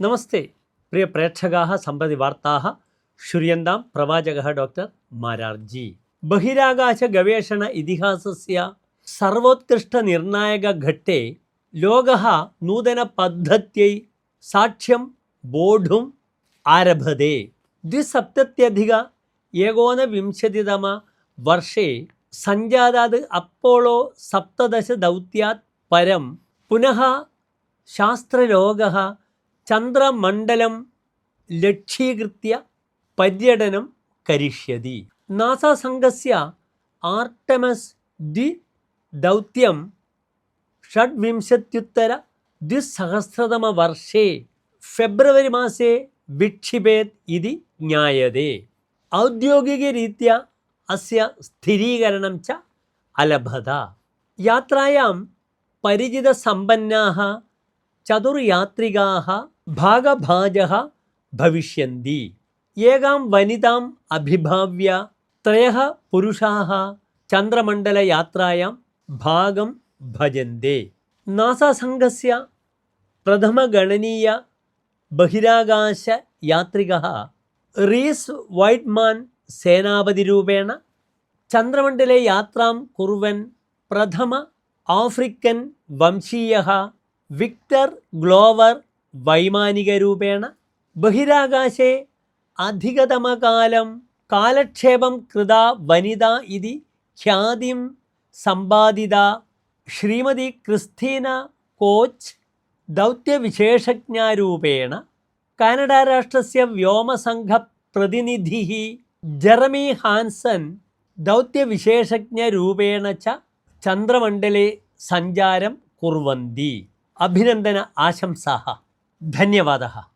നമസ്തേ. പ്രിയ പ്രേക്ഷകാ സമ്പതി വാർത്താ ശുര്യന്താം പ്രവാചക ഡോക്ടർ മാരാർജി. ബഹിരാകാശ ഗവേഷണ ഇതിഹാസസ്യ സർവോത്കൃഷ്ട നിർണായക ഘട്ടെ ലോക നൂതന പദ്ധത്യൈ സാക്ഷ്യം ബോഢും ആരഭതേ. ദ്വിസപ്തത്യധിക ഏകോനവിംശതിതമ വർഷേ സഞ്ജാതാത് അപ്പോളോ സപ്തദശ ദൗത്യാത് പരം. പുനഃ ശാസ്ത്രലോക ചന്ദ്രമണ്ഡലം ലക്ഷ്യീകൃത്യ പര്യടനം കരിഷ്യതി നാസ സംഘസ്യ ആർട്ടമസ് ദ്വി ദൗത്യം षड्विंशत्युत्तर द्विसहस्रतमवर्षे फेब्रवरि मासे विक्षिपेत् इति ज्ञायते औद्योगिकरीत्या अस्य स्थिरीकरणं च अलभत यात्रायां परिचितसम्पन्नाः ചതുർയാത്രികാഹ ഭാഗഭാജ ഭവിഷ്യന്തി. ഏകാം വനിതാം അഭിഭാവ്യ ത്രയ പുരുഷാഹ ചന്ദ്രമണ്ഡലയാത്രായാം ഭാഗം ഭജന്തേ. നാസാസംഘസ്യ പ്രഥമഗണനീയ ബഹിരാകാശ യാത്രിക റീസ് വൈഡ്മാൻ സേനാപതിരൂപേണ ചന്ദ്രമണ്ഡലെ യാത്രാം കുറുവൻ പ്രഥമ ആഫ്രിക്കൻ വംശീയ വിക്ടർ ഗ്ലോവർ വൈമാനിക രൂപേണ ബഹിരാകാശേ അധികതമകാലം കാലക്ഷേപം കൃത വനിത ഇതി ഖ്യാതിം സമ്പാദിത ശ്രീമതി ക്രിസ്തീന കോച്ച് ദൗത്യവിശേഷജ്ഞാരൂപേണ കാനഡ രാഷ്ട്രസ്യ വ്യോമസംഘ പ്രതിനിധി ജെറമി ഹാൻസൻ ദൗത്യവിശേഷജ്ഞരൂപേണ ച ചന്ദ്രമണ്ഡലെ സഞ്ചാരം കുർവന്തി. अभिनन्दन आशंसाः। धन्यवादः।